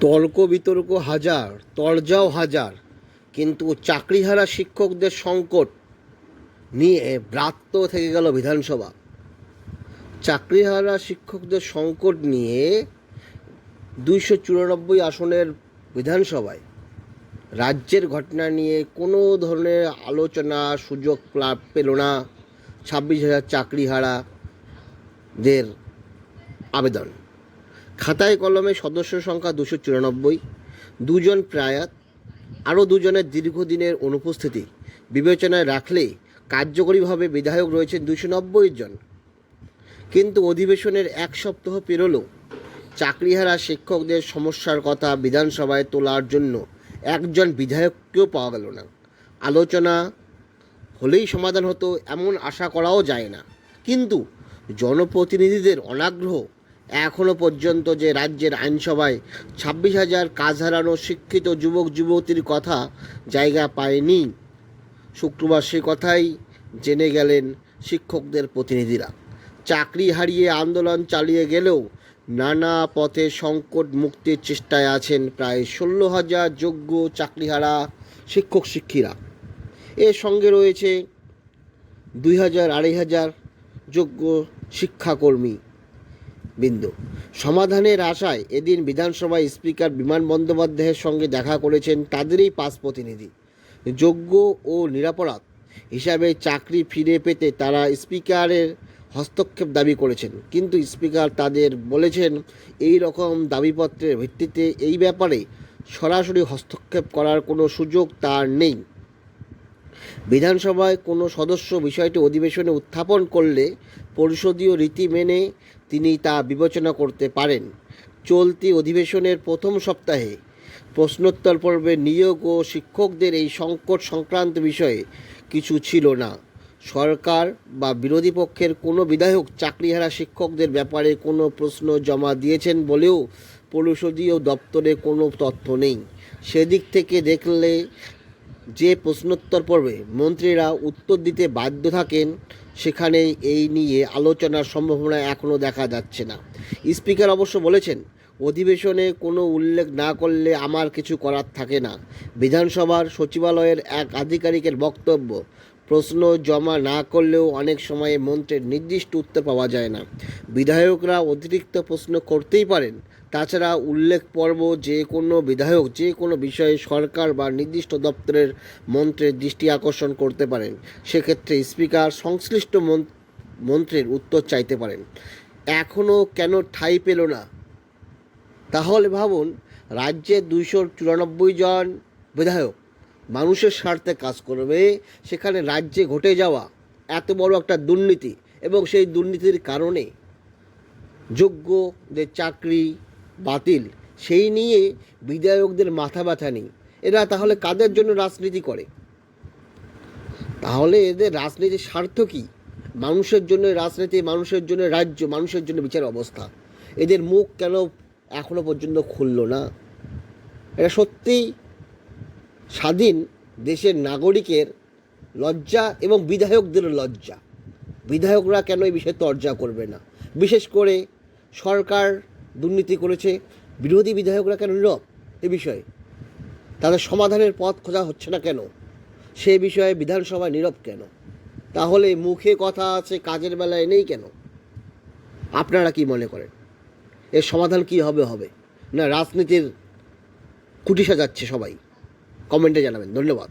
তর্ক বিতর্ক হাজার, তরজাও হাজার, কিন্তু চাকরিহারা শিক্ষকদের সংকট নিয়ে ব্রাত্য থেকে গেল বিধানসভা। চাকরিহারা শিক্ষকদের সংকট নিয়ে দুইশো চুরানব্বই আসনের বিধানসভায় রাজ্যের ঘটনা নিয়ে কোনো ধরনের আলোচনা সুযোগ প্লা- না ছাব্বিশ হাজার চাকরিহারাদের আবেদন। খাতায় কলমে সদস্য সংখ্যা দুশো চুরানব্বই, দুজন প্রয়াত, আরও দুজনের দীর্ঘদিনের অনুপস্থিতি বিবেচনায় রাখলে কার্যকরীভাবে বিধায়ক রয়েছেন দুশো নব্বই জন। কিন্তু অধিবেশনের এক সপ্তাহ পেরোলো চাকরিহারা শিক্ষকদের সমস্যার কথা বিধানসভায় তোলার জন্য একজন বিধায়ককেও পাওয়া গেল না। আলোচনা হলেই সমাধান হতো এমন আশা করাও যায় না। কিন্তু জনপ্রতিনিধিদের অনাগ্রহ এখনও পর্যন্ত যে রাজ্যের আইনসভায় ছাব্বিশ হাজার কাজ হারানো শিক্ষিত যুবক, যুবতীর কথা জায়গা পায়নি। শুক্রবার সে কথাই জেনে গেলেন শিক্ষকদের প্রতিনিধিরা। চাকরি হারিয়ে আন্দোলন চালিয়ে গেলেও নানা পথে সংকট মুক্তির চেষ্টায় আছেন প্রায় ষোলো হাজার যোগ্য চাকরিহারা শিক্ষক শিক্ষিরা এর সঙ্গে রয়েছে দুই হাজার আড়াই হাজার যোগ্য শিক্ষাকর্মী। বিন্দু। সমাধানের আশায় এদিন বিধানসভায় স্পিকার বিমান বন্দ্যোপাধ্যায়ের সঙ্গে দেখা করেছেন তাদেরই পাঁচ প্রতিনিধি। যোগ্য ও নিরাপরাধ হিসাবে চাকরি ফিরে পেতে তারা স্পিকারের হস্তক্ষেপ দাবি করেছেন। কিন্তু স্পিকার তাদের বলেছেন, এই রকম দাবিপত্রের ভিত্তিতে এই ব্যাপারে সরাসরি হস্তক্ষেপ করার কোনো সুযোগ তার নেই। বিধানসভায় কোনো সদস্য বিষয়টি অধিবেশনে উত্থাপন করলে পরিষদীয় রীতি মেনে তিনি তা বিবেচনা করতে পারেন। চলতি অধিবেশনের প্রথম সপ্তাহে প্রশ্নোত্তর পর্বে নিয়োগ ও শিক্ষকদের এই সংকট সংক্রান্ত বিষয়ে কিছু ছিল না। সরকার বা বিরোধী পক্ষের কোনো বিধায়ক চাকরিহারা শিক্ষকদের ব্যাপারে কোনো প্রশ্ন জমা দিয়েছেন বলেও পরিষদীয় দপ্তরে কোনো তথ্য নেই। সেদিক থেকে দেখলে যে প্রশ্নোত্তর পর্বে মন্ত্রীরা উত্তর দিতে বাধ্য থাকেন সেখানে এই নিয়ে আলোচনার সম্ভাবনা এখনও দেখা যাচ্ছে না। স্পিকার অবশ্য বলেছেন, অধিবেশনে কোনো উল্লেখ না করলে আমার কিছু করার থাকে না। বিধানসভার সচিবালয়ের এক আধিকারিকের বক্তব্য, প্রশ্ন জমা না করলেও অনেক সময়ে মন্ত্রের নির্দিষ্ট উত্তর পাওয়া যায় না। বিধায়করা অতিরিক্ত প্রশ্ন করতেই পারেন তাছাড়া উল্লেখ পর্ব যে কোনো বিধায়ক যে কোনো বিষয়ে সরকার বা নির্দিষ্ট দপ্তরের মন্ত্রের দৃষ্টি আকর্ষণ করতে পারেন। সেক্ষেত্রে স্পিকার সংশ্লিষ্ট মন- মন্ত্রের উত্তর চাইতে পারেন। এখনও কেন ঠাঁই পেল না? তাহলে ভাবুন, রাজ্যে দুইশো চুরানব্বই জন বিধায়ক মানুষের স্বার্থে কাজ করবে, সেখানে রাজ্যে ঘটে যাওয়া এত বড় একটা দুর্নীতি এবং সেই দুর্নীতির কারণে যোগ্যদের চাকরি বাতিল। সেই নিয়ে বিধায়কদের মাথা ব্যথা নেই। এরা তাহলে কাদের জন্য রাজনীতি করে? তাহলে এদের রাজনীতির স্বার্থ কী? মানুষের জন্য রাজনীতি, মানুষের জন্য রাজ্য, মানুষের জন্য বিচার অবস্থা। এদের মুখ কেন এখনও পর্যন্ত খুলল না? এটা সত্যিই স্বাধীন দেশের নাগরিকের লজ্জা এবং বিধায়কদের লজ্জা। বিধায়করা কেন এই বিষয়ে তর্জা করবে না? বিশেষ করে সরকার দুর্নীতি করেছে, বিরোধী বিধায়করা কেন নীরব এ বিষয়ে? তাদের সমাধানের পথ খোঁজা হচ্ছে না কেন? সে বিষয়ে বিধানসভায় নীরব কেন? তাহলে মুখে কথা আছে, কাজের বেলায় নেই কেন? আপনারা কি মনে করেন? এর সমাধান কি হবে হবে? না, রাজনীতির কুটি সাজাচ্ছে সবাই। কমেন্টে জানাবেন। ধন্যবাদ।